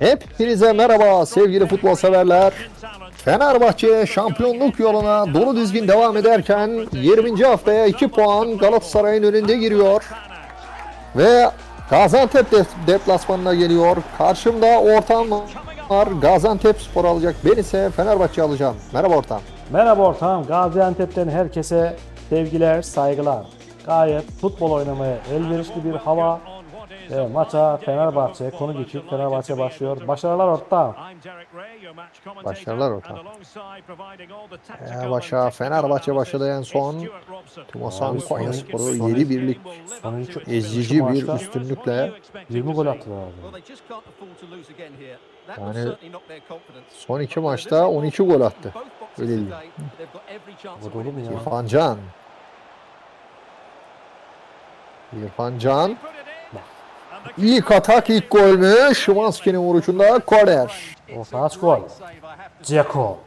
Hepinize merhaba sevgili futbol severler. Fenerbahçe şampiyonluk yoluna dolu dizgin devam ederken 20. haftaya 2 puan Galatasaray'ın önünde giriyor. Ve Gaziantep de- deplasmanına geliyor. Karşımda ortam var. Gaziantep spor alacak. Ben ise Fenerbahçe alacağım. Merhaba ortam. Merhaba ortağım. Gaziantep'ten herkese sevgiler, saygılar. Gayet futbol oynamaya elverişli bir hava ve maça Fenerbahçe konu geçip Fenerbahçe başlıyor. Başarılar ortağım. Başarılar ortağım. Fenerbahçe, Fenerbahçe başladı en son. Timosan Abi, Konya Sporu son- 7 birlik Sonuncu ezici bir üstünlükle 20 gol attılar abi. Yani son iki maçta 12 gol attı. Öyle değil. they've got every chance of Gol olur mu winning ya? this İrfan Can. İrfan Can. İlk atak ilk gol mü? Şimanski'nin vuruşunda korner. Orta aç gol. Ceko.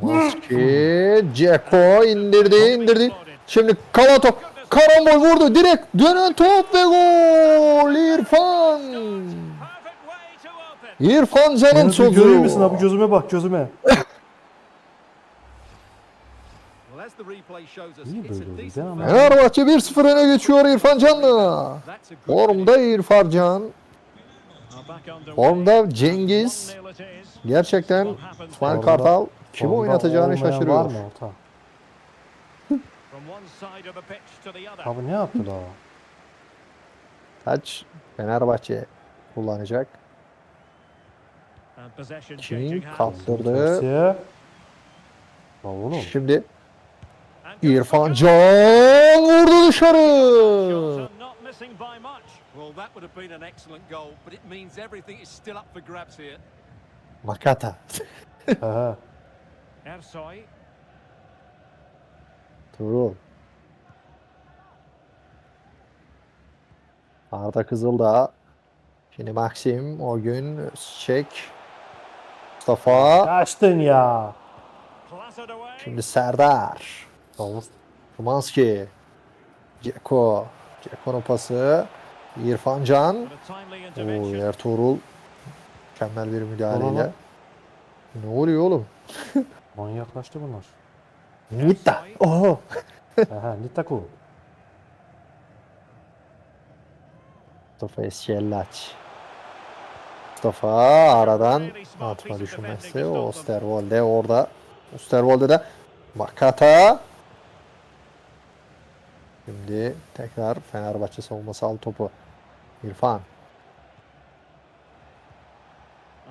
Şimanski, Ceko indirdi indirdi. Şimdi kalan top. Karambol vurdu direkt dönen top ve gol İrfan. İrfan Can'ın Gözü görüyor musun abi? Gözüme bak gözüme. Niye böyle oldu? Fenerbahçe 1-0 öne geçiyor İrfan Can'la. Formda İrfan Can. Formda Cengiz. Gerçekten İsmail Kartal kimi Formda oynatacağını olmayan şaşırıyor. Var mı orta? Abi ne yaptı daha? Taç Fenerbahçe kullanacak. Kim kaptırdı? Chelsea. Lan oğlum. Şimdi İrfan Can vurdu dışarı. Well, that would have been an excellent goal, but it means everything is still up for grabs here. Makata. Ersoy. Tuğrul. Arda Kızıldağ. Şimdi Maxim o gün çek. Mustafa. Kaçtın ya. Şimdi Serdar. Kumanski. Ceko. Ceko'nun pası. İrfan Can. Oo. Ertuğrul. Mükemmel bir müdahaleyle. Ne oluyor oğlum? Manyaklaştı bunlar. Nitta. Oho. He. Nitaku. Mustafa Eskellaç. Mustafa aradan atma düşünmesi. Osterwolde orada. Osterwolde de Makata. Şimdi tekrar Fenerbahçe savunması al topu. İrfan.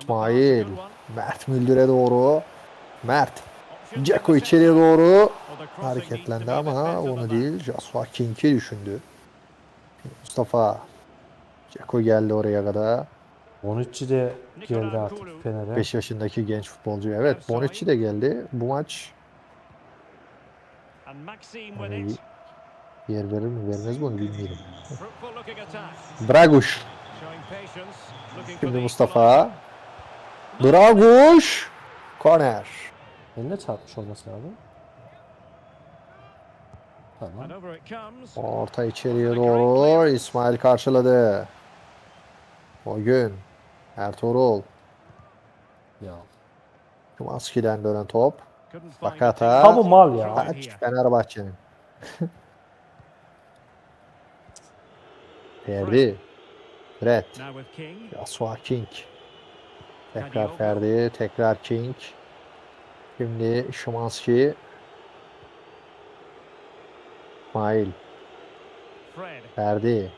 İsmail. Mert Müldür'e doğru. Mert. Ceko içeriye doğru hareketlendi ama onu değil. Joshua King'i düşündü. Mustafa. Ceko geldi oraya kadar. Bonucci de geldi artık Fener'e. 5 yaşındaki genç futbolcu. Evet Bonucci de geldi. Bu maç And Maxime with Hani it. Yer verir mi vermez mi onu bilmiyorum. Draguş. Şimdi Mustafa. Draguş. Korner. Eline çarpmış olması lazım. Tamam. Orta içeriye doğru. İsmail karşıladı. O gün. Ertuğrul. Ya. Kumaski'den dönen top. Bakata. Ha bu mal ya. Fenerbahçe'nin. Ferdi. Now with King. Tekrar Ferdi. Tekrar King. Şimdi Şimanski. İsmail. Ferdi.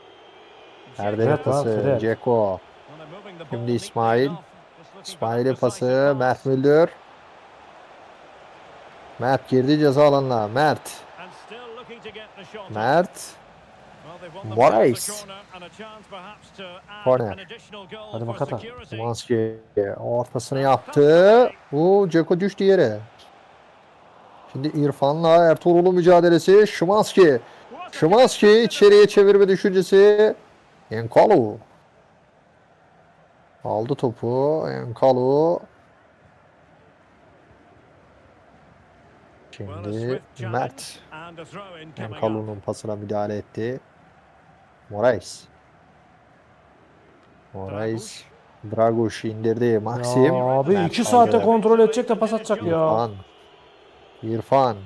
Ferdi'nin pası. Ceko. Şimdi İsmail. İsmail'in pası. Mert. Müldür. Mert girdi ceza alanına. Mert. Mert. Additional goal Hadi Makata. Şimanski ortasını yaptı. Bu Ceko düştü yere. Şimdi İrfan'la Ertuğrul'un mücadelesi. Şimanski. Şimanski içeriye çevirme düşüncesi. Enkalu. Aldı topu. Enkalu. Şimdi Mert. Enkalu'nun pasına müdahale etti. Moraes. Moraes. Draguş indirdi. Maxim. Ya abi Mert 2 saatte aldı. kontrol edecek de pas atacak ya. İrfan. İrfan.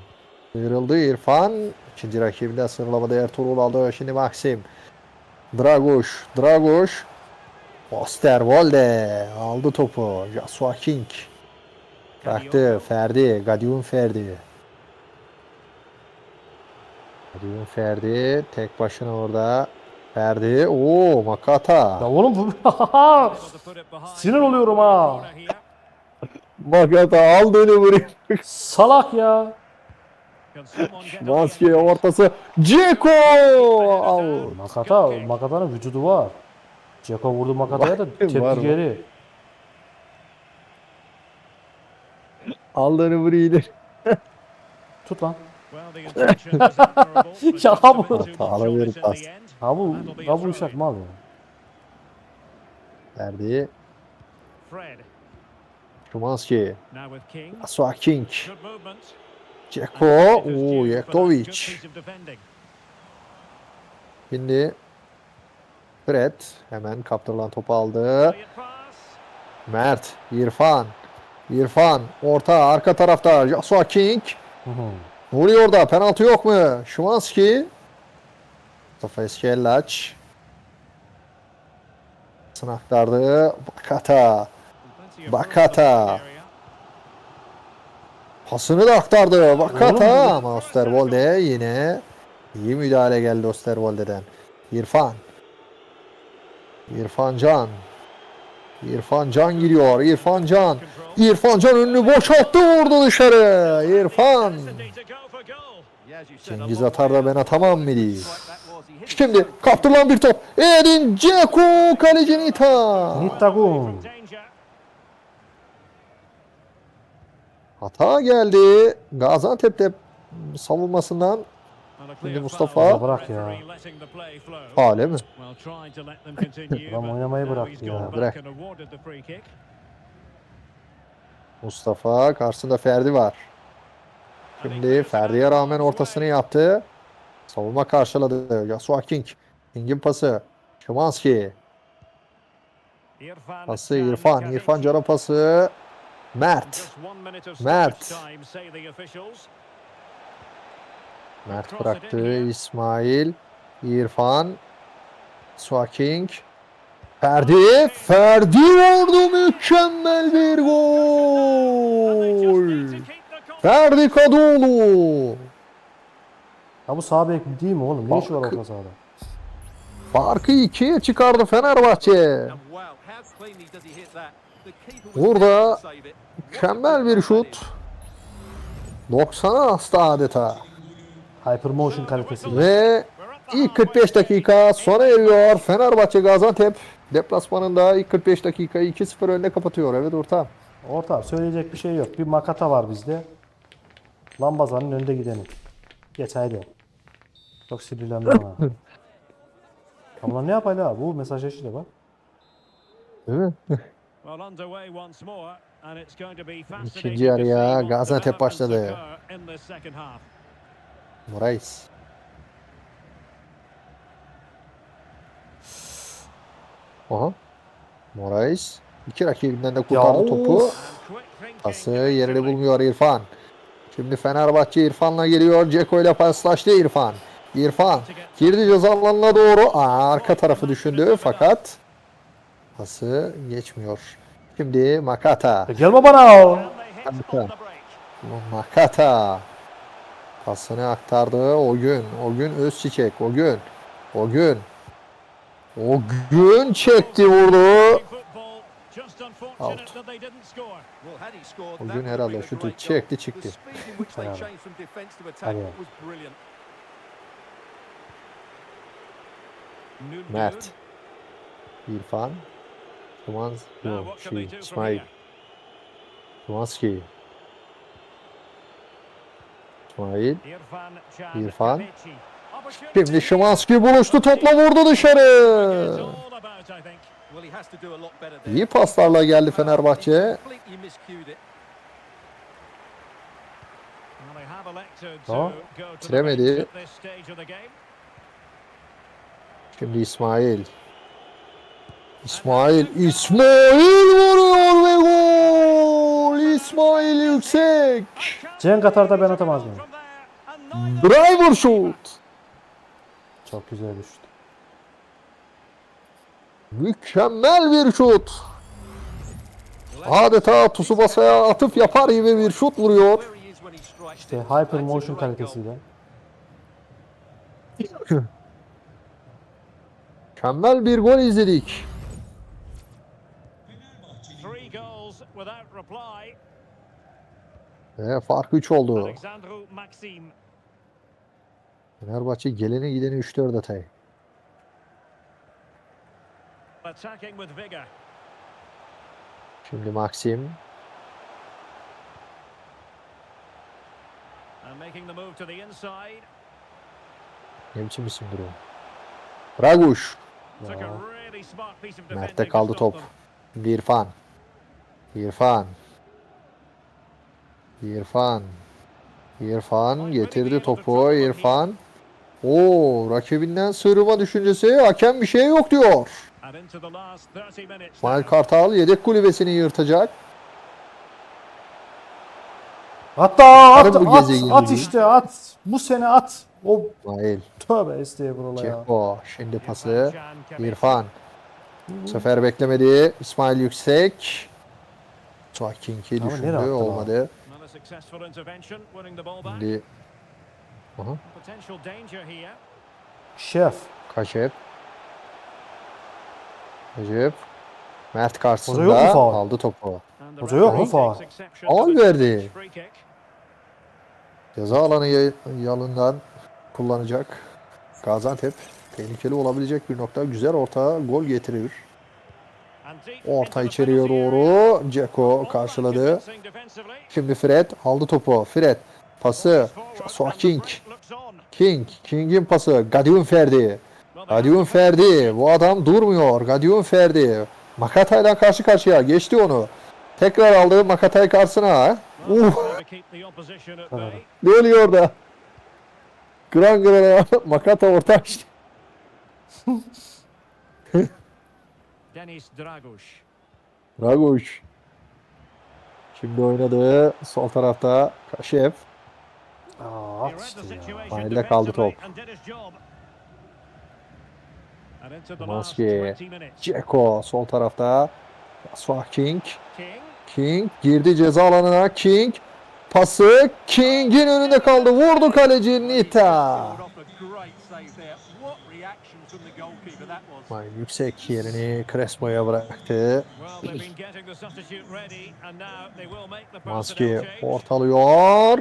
Sıyrıldı İrfan. İkinci rakibinde sınırlamada Ertuğrul aldı. Şimdi Maxim. Draguş. Draguş. Osterwolde aldı topu. Joshua King. Bıraktı. Ferdi. Gadiun Ferdi. Gadiun Ferdi. Tek başına orada. Ferdi. Oo Ya Makata. oğlum bu Sinir oluyorum ha. Makata aldığını vuruyor. salak ya. Maske ortası. Ceko. Al. Makata, Makata'nın vücudu var. Ceko vurdu Makata'ya da Var, tepki var. geri. Aldığını vuruyor. Tut lan. ya bu- Hatalı bir pas. Ha bu, ha bu uşak mal ya. Verdi. Fred. Szymanski. Now with King. Ceko. Of defending. Şimdi Fred hemen kaptırılan topu aldı. Mert. İrfan. İrfan. Orta arka tarafta. Joshua King. Oluyor orada? Penaltı yok mu? Szymanski. Mustafa Eskellaç. Sınaklardı. Bakata. Bakata. Pasını da aktardı. Bakata ama Osterwolde yine iyi müdahale geldi Osterwolde'den. İrfan. İrfan Can. İrfan Can giriyor. İrfan Can. İrfan Can önünü boşalttı vurdu dışarı. İrfan. Cengiz atar da ben atamam mı diye. Şimdi kaptırılan bir top. Edin Dzeko kaleci Nita. Danger. Hata geldi. Gaziantep'te savunmasından Şimdi Mustafa. bırak ya. Faale mi? Adam oynamayı bıraktı ya. Bırak. Mustafa karşısında Ferdi var. Şimdi Ferdi'ye rağmen ortasını yaptı. Savunma karşıladı. Joshua King. King'in pası. İrfan Pası İrfan. İrfan Can'a pası. Mert. Mert. Mert bıraktı. İsmail. İrfan. Joshua King. Ferdi. Ferdi vurdu. Mükemmel bir gol. Ferdi Kadıoğlu. Ya bu sağ bek değil mi oğlum? Ne işi var orta sahada? Farkı ikiye çıkardı Fenerbahçe. Burada. Mükemmel bir şut. 90'a astı adeta. Hypermotion kalitesi. Ve ilk 45 dakika sona eriyor. Fenerbahçe Gaziantep deplasmanında ilk 45 dakikayı 2-0 önde kapatıyor. Evet ortam. Orta söyleyecek bir şey yok. Bir makata var bizde. Lambazanın önde gideni. Geç haydi. Çok sinirlendim ha. Ama ne yapayım ha? Bu mesaj eşiyle bak. Değil mi? İkinci yarıya Gaziantep başladı. Moraes. Aha. Moraes. İki rakibinden de kurtardı Ya topu. of. Pası yerini bulmuyor İrfan. Şimdi Fenerbahçe İrfan'la geliyor. Ceko ile paslaştı İrfan. İrfan girdi ceza alanına doğru. Aa, arka tarafı düşündü fakat pası geçmiyor. Şimdi Makata. E gelme bana. Break. Makata. Pasını aktardı. O gün. O gün Özçiçek. O gün. O gün. O gün çekti vurdu. Out. O gün herhalde şutu çekti, çıktı. Nundu. Mert. İrfan. Kuman. Now Yok. what can they Şey, do from İsmail. here? Kumanski. İsmail. İrfan. Şimdi Şimanski buluştu topla vurdu dışarı. İyi paslarla geldi Fenerbahçe. Tamam. Bitiremedi. Şimdi İsmail. İsmail, İsmail! İsmail yüksek. Cenk atar ben atamaz mıyım? Driver shoot. Çok güzel düştü. Mükemmel bir şut. Adeta Tsubasa'ya atıf yapar gibi bir şut vuruyor. İşte hyper motion kalitesiyle. Mükemmel bir gol izledik. Ve fark 3 oldu. Fenerbahçe geleni gideni 3-4 atay. Şimdi Maxim. Ne biçim isimdir o? Defending Mert'te kaldı top. Şimdi İrfan. İrfan. İrfan getirdi topu. İrfan. Oo rakibinden sığırma düşüncesi. Hakem bir şey yok diyor. And into the last 30 minutes. İsmail now. Kartal yedek kulübesini yırtacak. Hatta at, at, at işte at. Bu sene at. O İsmail. tövbe estağfurullah ya. Ceko. Şimdi pası. İrfan. Bu sefer beklemedi. İsmail Yüksek. Nereye düşündü. Olmadı. Not a successful intervention, winning the ball back. Şimdi Aha. Potential danger here. Şef. Kaşep. Kaşep. Mert karşısında aldı topu. Hoca yok mu Faul the verdi. Ceza alanı yalından kullanacak. Gaziantep tehlikeli olabilecek bir nokta. Güzel orta gol getirir. Orta içeriye doğru. Ceko karşıladı. Şimdi Fred aldı topu. Fred pası. Joshua King. King. King'in pası. Gadiun Ferdi. Gadiun Ferdi. Bu adam durmuyor. Gadiun Ferdi. Makata ile karşı karşıya. Geçti onu. Tekrar aldı Makatay karşısına. Uh, ne oluyor orada? Gran Gran'a Makata orta açtı. Denis Draguş. Draguş. Şimdi oynadı. Sol tarafta Kaşev. Aa, işte ya. Sahilde kaldı top. and did his job. And into the last Maski. 20 minutes. Ceko sol tarafta. King. King. King girdi ceza alanına. King pası King'in önünde kaldı. Vurdu kaleci Nita. İsmail yüksek yerini Crespo'ya bıraktı. Change. ortalıyor.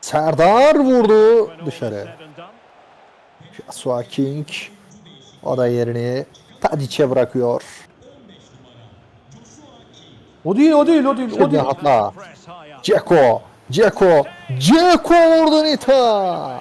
Serdar vurdu dışarı. Joshua King o da yerini Tadic'e bırakıyor. O değil o değil o değil o değil. up. Ceko. Ceko. Ceko vurdu Nita.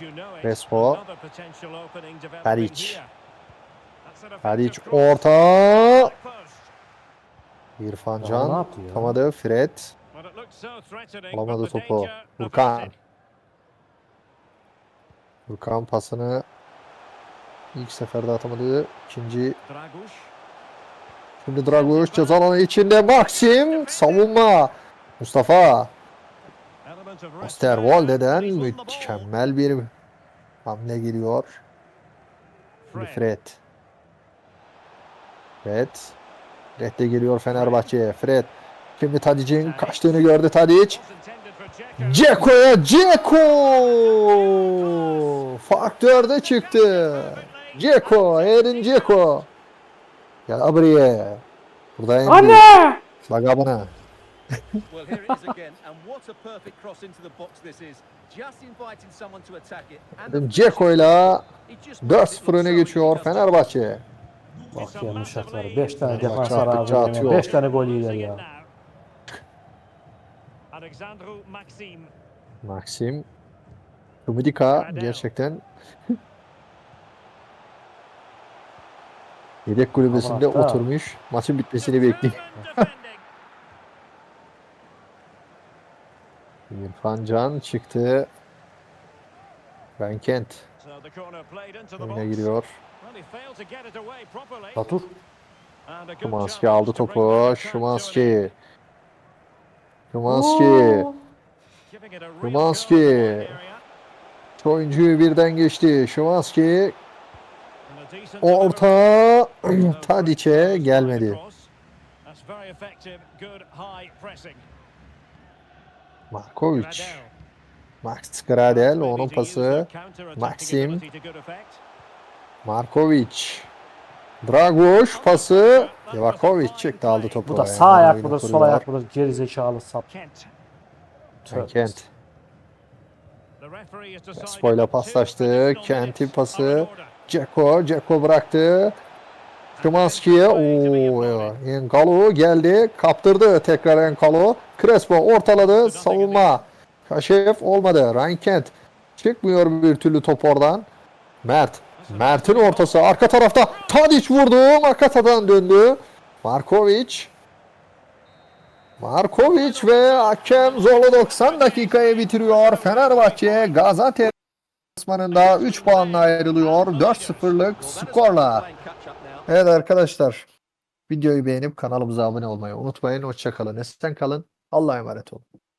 You know it, Crespo. another potential opening developing Tadic. here. That's an Tadic effective cross. orta. İrfan Ya Can ya? tutamadı. Fred alamadı topu. Furkan. Furkan pasını ilk seferde atamadı. İkinci. Şimdi Dragovic ceza alanı içinde Maxim savunma. Mustafa Osterwolde'den mükemmel bir hamle geliyor. Şimdi Fred. Fred. Fred. De geliyor Fenerbahçe'ye. Fred. Şimdi Tadic'in kaçtığını gördü Tadic. Ceko'ya Ceko! Fark dörde çıktı. Ceko, Erin Ceko. Gel buraya. Burada en Anne! Bak abone. Well, here it is again. And what a perfect cross into the box this is. Just inviting someone to attack it. Just makes it 4-0 look öne so geçiyor? Fenerbahçe. Bak ya Muşaklar 5 tane defans çarpıyor. 5 tane gol it ya. Maxim. Maxim. Kumidika gerçekten yedek kulübesinde Aman hatta. oturmuş. Maçın bitmesini bekliyor. İrfan Can çıktı. Ben Kent oyuna giriyor. Batur. Şimanski aldı topu. Şimanski. Şimanski. Szymanski. Üç oyuncuyu birden geçti. Şimanski. Orta. Tadiç'e gelmedi. Markovic. Max Gradel onun pası. Maxim. Markovic. Dragoş pası. Livakovic çıktı aldı topu. Bu da sağ ayak oyunu burada, sol ayak burada. Geri zekalı sap. Kent. Spoyla paslaştı. Kent'in pası. Ceko. Ceko bıraktı. Szymanski'ye. Ooo. Enkalo geldi. Kaptırdı tekrar Enkalo. Crespo ortaladı. Savunma. Kaşef olmadı. Ryan Kent. Çıkmıyor bir türlü top oradan. Mert. Mert'in ortası. Arka tarafta. Tadic vurdu. Makata'dan döndü. Markovic. Markovic ve hakem zorlu 90 dakikaya bitiriyor. Fenerbahçe Gaziantep deplasmanında 3 puanla ayrılıyor. 4-0'lık skorla. Evet arkadaşlar. Videoyu beğenip kanalımıza abone olmayı unutmayın. Hoşçakalın. Esen kalın. Allah'a emanet olun.